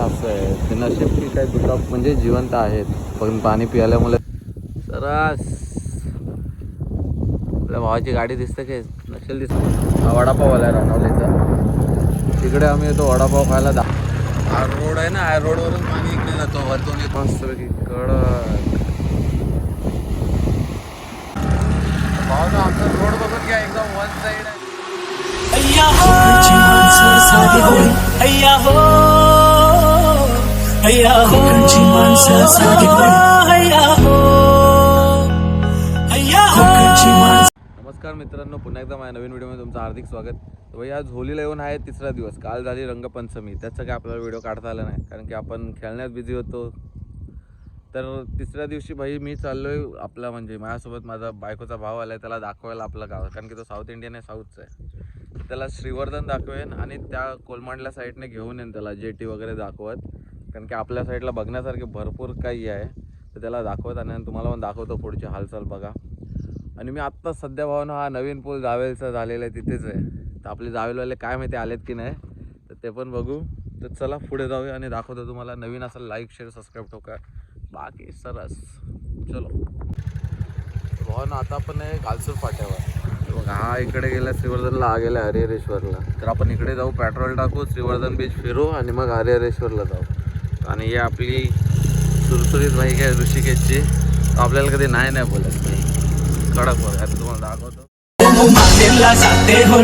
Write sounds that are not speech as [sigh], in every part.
असं आहे. ते नशीब की काय दुखाप म्हणजे जिवंत आहेत. पण पाणी पिल्यामुळे सरास. आपल्या भावाची गाडी दिसते की? नसेल दिसत. हा वडापाव आला रानवलीचा. तिकडे आम्ही येतो वडापाव खायला दा हा रोड आहे ना हा रोडवरून पाणी इकडे जातो वरतून येतो. मस्तपैकी. कडक. भावाचा आमचा रोड बघून घ्या एकदम वन साईड आहे. अय्या हो. होय हो हो होय हो। नमस्कार मित्रांनो पुन्हा एकदा माझ्या नवीन व्हिडिओमध्ये तुमचं हार्दिक स्वागत. तर भाई आज होलीला येऊन आहे तिसरा दिवस. काल झाली रंगपंचमी. त्याचं काय आपल्याला व्हिडिओ काढता आला नाही. कारण की आपण खेळण्यात बिझी होतो. तर तिसऱ्या दिवशी भाई मी चाललोय आपला म्हणजे माझ्यासोबत माझा बायकोचा भाव आलाय त्याला दाखवायला आपलं गाव. कारण की तो साऊथ इंडियन आहे साऊथचा आहे. त्याला श्रीवर्धन दाखवेन आणि त्या कोलमांडल्या साईडने घेऊन येईन त्याला जेटी वगैरे दाखवत. कारण की आपल्या साईडला बघण्यासारखे भरपूर काही आहे. तर त्याला दाखवताना आणि तुम्हाला पण दाखवतो पुढची हालचाल बघा. आणि मी आत्ता सध्या भावना हा नवीन पूल जावेलचा झालेला आहे तिथेच आहे. तर आपले जावेलवाले काय माहिती आलेत की नाही तर ते पण बघू. तर चला पुढे जाऊया आणि दाखवतो तुम्हाला. नवीन असं लाईक शेअर सबस्क्राईब ठोका. बाकी सरस. चलो. भावना आता आपण आहे गालसूर फाट्यावर. बघा हा इकडे गेला श्रीवर्धनला हा गेला हरिहरेश्वरला. तर आपण इकडे जाऊ पेट्रोल टाकू श्रीवर्धन बीच फिरू आणि मग हरिहरेश्वरला जाऊ. आणि ही आपली सुरसुरीत बाईक आहे ऋषिकेशची? तो आपल्याला कधी नाही नाही बोलत नाही कडक बघ आता तुम्हाला दाखवतो. जाते हो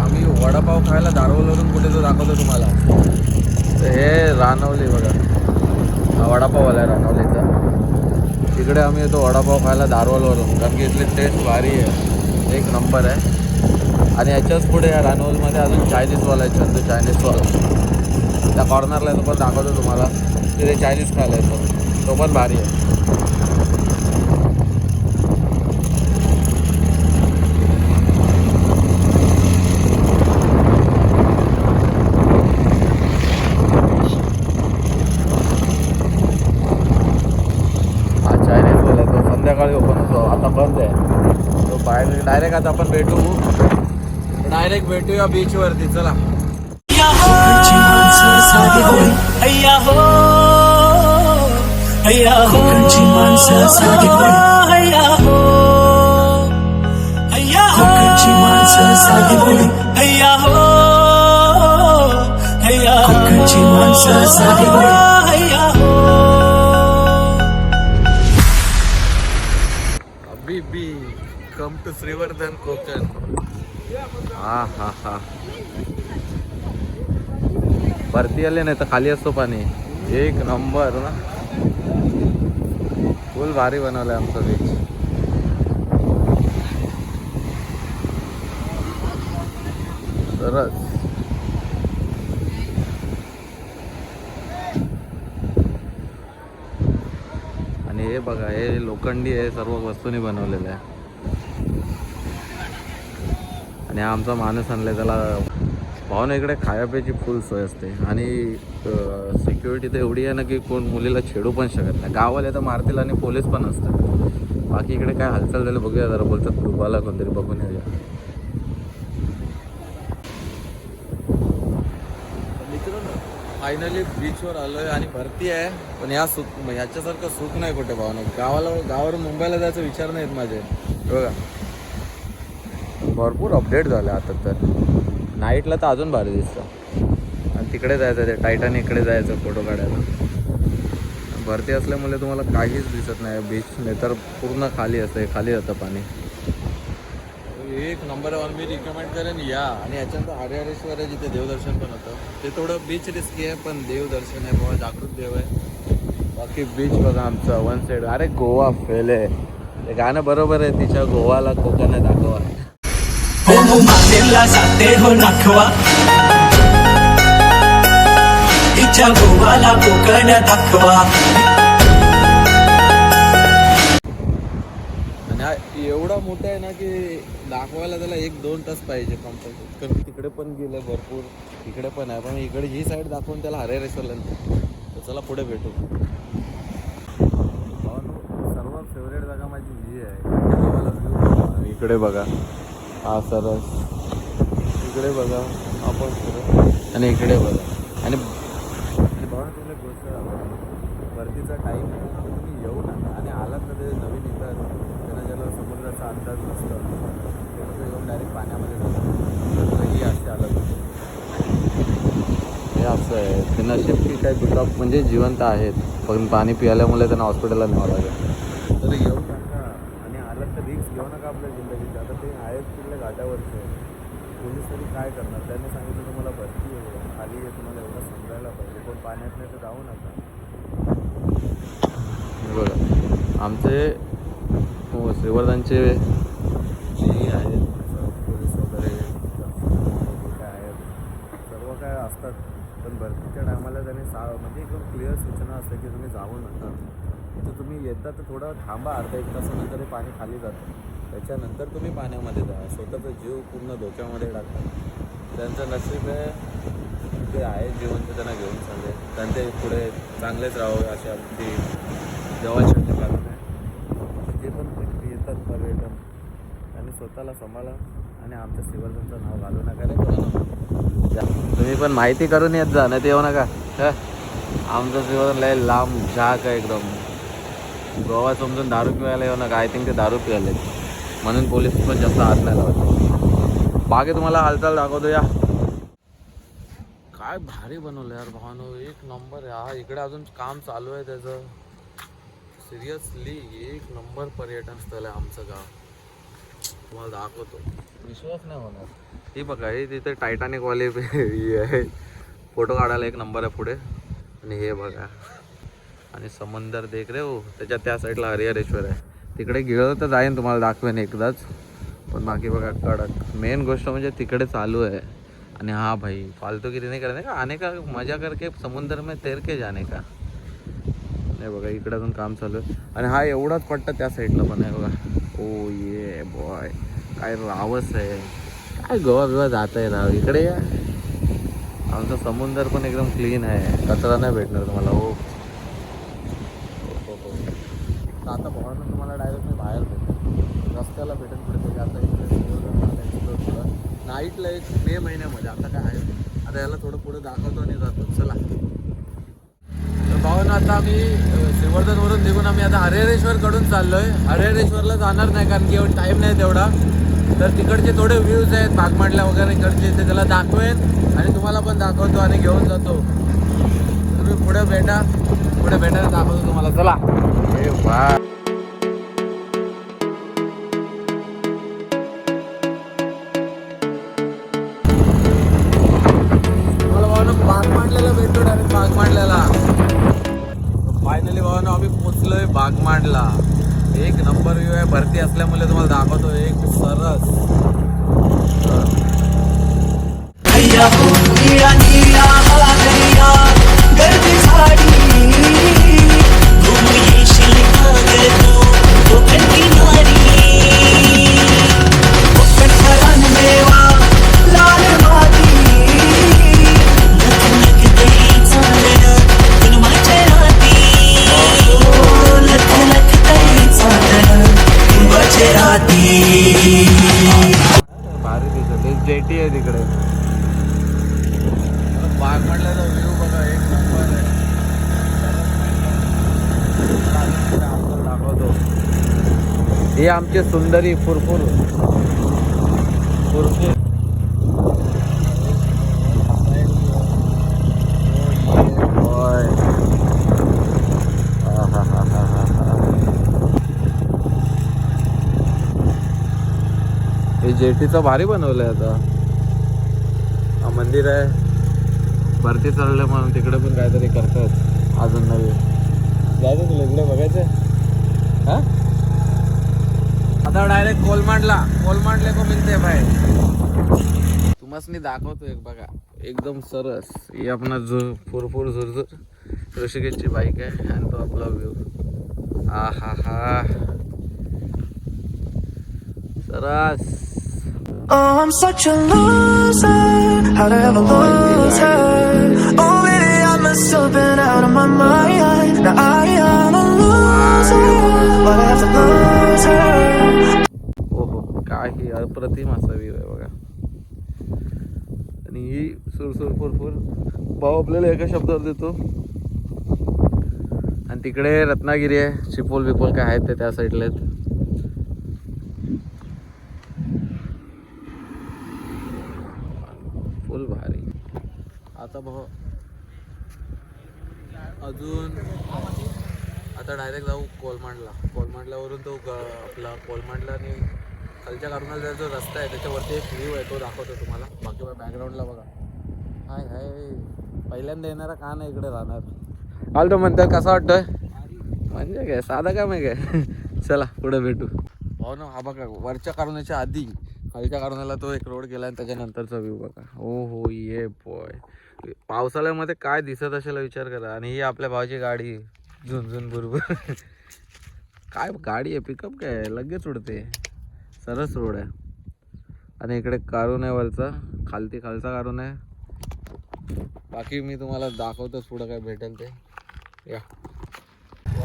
आम्ही वडापाव खायला दारवलवरून कुठे तो दाखवतो तुम्हाला? तर हे रानवली बघा. वडापाववाला वडापाव इथं. तिकडे आम्ही येतो वडापाव खायला दारवलवरून कारण की इथली टेस्ट भारी आहे. एक नंबर आहे. आणि याच्याच पुढे या रानवलमध्ये अजून चायनीजवाला आहे चंदू चायनीजवाला त्या कॉर्नरला तो पण दाखवतो तुम्हाला. तिथे चायनीज खायला येतो. तो पण भारी आहे हा चायनीज बोला तो संध्याकाळी ओपन होतो. आता बंद आहे. तो बाहेर डायरेक्ट आता आपण भेटू. डायरेक्ट भेटूया बीचवरती चला. माणसं साधी कम टू श्रीवर्धन कोकण हा हा. हा आले नाही तर खाली असतो पाणी. एक नंबर ना. फुल भारी बनवलाय आमचं बीच सरस. आणि हे बघा हे लोखंडी आहे सर्व वस्तूंनी बनवलेलं आहे. आणि आमचा माणूस आणलाय त्याला भावना इकडे खायाप्याची फुल सोय असते. आणि सिक्युरिटी तर एवढी आहे ना की कोण मुलीला छेडू पण शकत नाही. गावाला तर मारतील आणि पोलीस पण असतात. बाकी इकडे काय हालचाल झालं बघूया जरा बोलतात डुबाला कोणतरी बघून येऊया. फायनली बीचवर आलोय आणि भरती आहे. पण या सुख ह्याच्यासारखं सुख नाही कुठे भावना. गावाला गावावर मुंबईला जायचा विचार नाहीत माझे. बघा. भरपूर अपडेट झाले आता तर. नाईटला तर अजून भारी दिसतं. आणि तिकडे जायचं ते टायटान इकडे जायचं फोटो काढायला. भरती असल्यामुळे तुम्हाला काहीच दिसत नाही. बीच नाही तर पूर्ण खाली असते खाली जातं पाणी. एक नंबर वन मी रिकमेंड करेन या. आणि याच्यानंतर हरिहरेश्वर आहे जिथे देवदर्शन पण होतं ते थोडं बीच रिस्की आहे पण देवदर्शन आहे बाबा जागृत देव आहे. बाकी बीच बघा आमचं वन साईड अरे गोवा फेल आहे. ते गाणं बरोबर आहे तिच्या गोवाला कोकण आहे दाखवा. हो मातेला जाते हो नाखवा तिच्या गोवाला कोकण दाखवा आणि एवढा मोठा आहे ना की दाखवायला त्याला एक दोन तास पाहिजे कंपल्सरी कारण तिकडे पण गेलं भरपूर इकडे पण आहे. पण इकडे ही साईड दाखवून त्याला हरे नेतं. तर चला पुढे भेटू. सर्वात फेवरेट जागा माझी ही आहे. इकडे बघा. हा सरस. इकडे बघा आपण सरस आणि इकडे बघा. आणि भावना एक गोष्ट. भरतीचा टाईम तुम्ही येऊ नका. आणि आलात ना ते नवीन येतात. त्यांना ज्याला समुद्राचा अंदाज नसतो. ते येऊन डायरेक्ट पाण्यामध्ये जातात. तर ही असे आलं हे असं आहे. ते नशीब की काय दुखाप म्हणजे जिवंत आहेत. पण पाणी पिल्यामुळे त्यांना हॉस्पिटलला न्यावं लागेल. तर येऊ नका. आणि आलं तर रिक्स घेऊ नका आपल्या आहेत आहे पोलीस तरी काय करणार? त्यांनी सांगितलं तुम्हाला भरती आहे. खाली आहे तुम्हाला एवढं समजायला पाहिजे. कोण पाण्यात नाही तर जाऊ नका. बरं बघा आमचे हो, श्रीवर्धनचे जे आहेत पोलीस वगैरे काय आहेत सर्व काय असतात. पण भरतीच्या टायमाला त्यांनी सा म्हणजे एकदम क्लिअर सूचना असते की तुम्ही जाऊ नका. तर तुम्ही येता तर थोडं थांबा अर्धा एक तासानंतर पाणी खाली जातं. त्याच्यानंतर तुम्ही पाण्यामध्ये जा. स्वतःचा जीव पूर्ण धोक्यामध्ये टाकता त्यांचं नशीब आहे ते आहे जिवंत त्यांना घेऊन चालले. त्यांचे पुढे चांगलेच राहावे अशी आमची देवाची कारण आहे. जे पण व्यक्ती येतात पर्यटन त्यांनी स्वतःला सांभाळा आणि आमच्या श्रीवर्धनचं नाव घालू नका. रे कोणाला जा. तुम्ही पण माहिती करून येत जा नाही ते येऊ नका. आमचं श्रीवर्धन लय लांब झाक आहे एकदम. गोवा समजून दारू पिवायला येऊ नका. आय थिंक ते दारू पिवायला म्हणून पोलीस पण जास्त हात नाही लावत बाकी तुम्हाला हालचाल दाखवतो या काय भारी बनवलं यार भावानो एक नंबर आहे. हा इकडे अजून काम चालू आहे त्याचं. सिरियसली एक नंबर पर्यटन स्थळ आहे आमचं गाव. तुम्हाला दाखवतो. विश्वास नाही होणार. ही बघा हे तिथे टायटानिक वाले हे आहे. फोटो काढायला एक नंबर आहे पुढे. आणि हे बघा. आणि समंदर देख रे हो? त्याच्या त्या साईडला हरिहरेश्वर आहे. तिकडे गेलं तर जाईन तुम्हाला दाखवेन एकदाच. पण बाकी बघा कडक. मेन गोष्ट म्हणजे तिकडे चालू आहे. आणि हा भाई फालतूगिरी नाही करणे का? आने का मजा करके समुद्र में तैर के जाने का? नाही बघा इकडे अजून काम चालू आहे. आणि हा एवढाच पट्टा त्या साईडला पण आहे बघा. ओ ये बॉय काय रावस आहे. काय गोवा बिवा जात आहे राव इकडे या. आमचा समुद्र पण एकदम क्लीन आहे. कचरा नाही भेटणार तुम्हाला. हो तर आता भावानं तुम्हाला डायरेक्ट मी बाहेर भेटेल रस्त्याला भेटेल पुढे त्याच्या आता इकडे एक्सप्लोर थोडं नाईटला एक मे महिन्यामध्ये आता काय आहे? आता याला थोडं पुढे दाखवतो आणि जातो. चला. तर भावानं आता आम्ही श्रीवर्धनवरून निघून आम्ही आता हरिहरेश्वर कडून चाललोय. हरिहरेश्वरला जाणार नाही कारण की एवढं टाईम नाही तेवढा. तर तिकडचे थोडे व्ह्यूज आहेत भागमांडल्या वगैरे इकडचे ते त्याला दाखवेन. आणि तुम्हाला पण दाखवतो आणि घेऊन जातो. तुम्ही पुढे भेटा. पुढे भेटायला दाखवतो तुम्हाला. चला. वा. बाग मांडलेला भेटतो डायरेक्ट बाग मांडलेला फायनली भावानं आम्ही पोचलोय बाग मांडला एक नंबर व्ह्यू आहे भरती असल्यामुळे तुम्हाला दाखवतो एक सरस. हे आमचे सुंदरी फुरफुर. फुरफुर. होय. हे जेटीचं भारी बनवलंय आता. हा मंदिर आहे. भरती चाललं म्हणून तिकडे पण काहीतरी करतात. अजून नवीन. जायचं तुला इकडे बघायचं? हा? आता डायरेक्ट कोलमांडला. कोलमांडले को मिळते भाई. तुम्हाच मी दाखवतो एक बघा. एकदम सरस. ही आपला जो फुरफुर झुरझुर ऋषिकेशची बाईक आहे आणि तो आपला व्ह्यू हा हा हा सरस. Oh, I'm such a loser. How'd I ever lose her? Oh, baby, I must have been out of my mind. Now I am a loser, ही अप्रतिम असा व्ह्यू आहे बघा. आणि ही सुरसुर फुरफुर भाऊ आपल्याला एका शब्दावर देतो. आणि तिकडे रत्नागिरी आहे चिपोल बिपोल काय आहेत ते त्या साईडला आहेत. फुल भारी. आता भाऊ. अजून आता डायरेक्ट जाऊ कोलमांडला. कोलमांडल्यावरून तो ग- आपला कोलमांडला आणि खालच्या कारणाला जो रस्ता आहे त्याच्यावरती एक व्ह्यू आहे तो दाखवतो तुम्हाला. बाकी बॅकग्राऊंडला बघा. हाय हाय. पहिल्यांदा येणारा का नाही इकडे राहणार? आलतो म्हणतात कसं वाटतंय? म्हणजे काय साधा काम आहे काय? [laughs] चला पुढे भेटू. हो ना हा बघा वरच्या कारुण्याच्या आधी खालच्या कारुण्याला तो एक रोड गेला आणि त्याच्यानंतरचा व्ह्यू बघा. हो हो ये बॉय पावसाळ्यामध्ये काय दिसत असेल विचार करा. आणि ही आपल्या भावाची गाडी झुंझुन बुरबुर [laughs] काय गाडी आहे पिकअप काय लगेच उडते. सरस रोड आहे. आणि इकडे कारून आहे वरचा. खालती खालचा कारून आहे. बाकी मी तुम्हाला दाखवतोच पुढं काय भेटेल ते. या.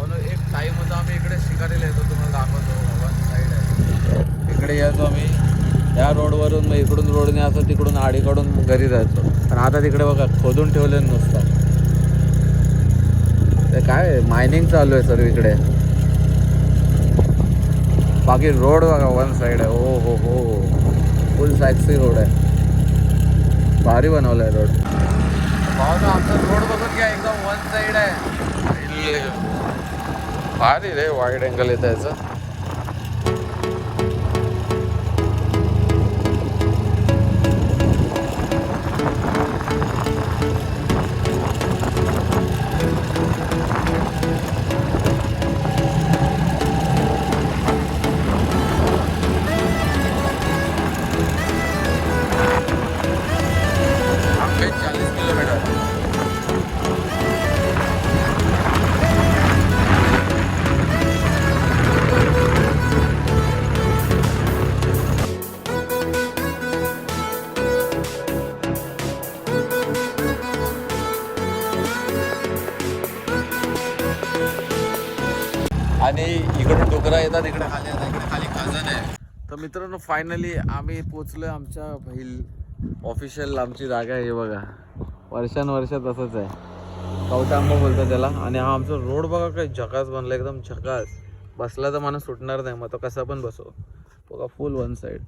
ना, एक टाईम होता आम्ही इकडे शिकारीला येतो तुम्हाला दाखवतो साईड आहे. इकडे यायचो आम्ही. या रोडवरून मग इकडून रोडने असं तिकडून आडीकडून घरी जायचो. पण आता तिकडे बघा खोदून ठेवले नुसतं. ते काय मायनिंग चालू आहे सर्व इकडे. बाकी रोड बघा वन साईड आहे. हो हो हो. फुल सॅक्सी रोड आहे. भारी बनवलं आहे रोड भाऊ आमचा रोड बघून घ्या एकदम वन साईड आहे. भारी रे वाईड अँगल येतं याचं डोकरा येतात इकडे खाली येतात इकडे खाली खजन आहे. तर मित्रांनो फायनली आम्ही पोचलोय आमच्या बैल ऑफिशियल आमची जागा आहे हे बघा. वर्षानुवर्ष तसंच आहे. कवटांबा बोलतो त्याला. आणि हा आमचा रोड बघा काय झकास बनला एकदम झकास. बसला तर माणूस सुटणार नाही मग तो कसा पण बसो. बघा फुल वन साईड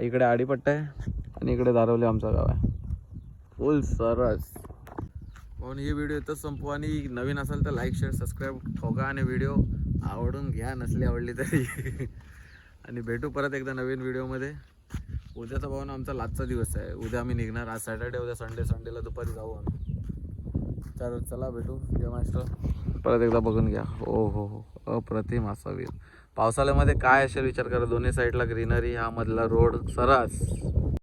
इकडे आडीपट्टा आहे आणि इकडे दारवली आमचं गाव आहे. फुल सरस. म्हणून ही व्हिडिओ इथं संपू. आणि नवीन असेल तर लाईक शेअर सबस्क्राईब ठोका आणि व्हिडिओ आवडून घ्या नसली आवडली तरी. आणि भेटू परत एकदा नवीन व्हिडिओमध्ये. उद्याचा भाऊन आमचा लाचचा दिवस आहे. उद्या आम्ही निघणार आज सॅटर्डे उद्या संडे संडेला दुपारी जाऊ आम्ही. तर चला भेटू. जय मास्टर परत एकदा बघून घ्या. हो हो हो. अप्रतिम असा पावसाळ्यामध्ये काय असेल विचार करा. दोन्ही साईडला ग्रीनरी हा मधला रोड सरस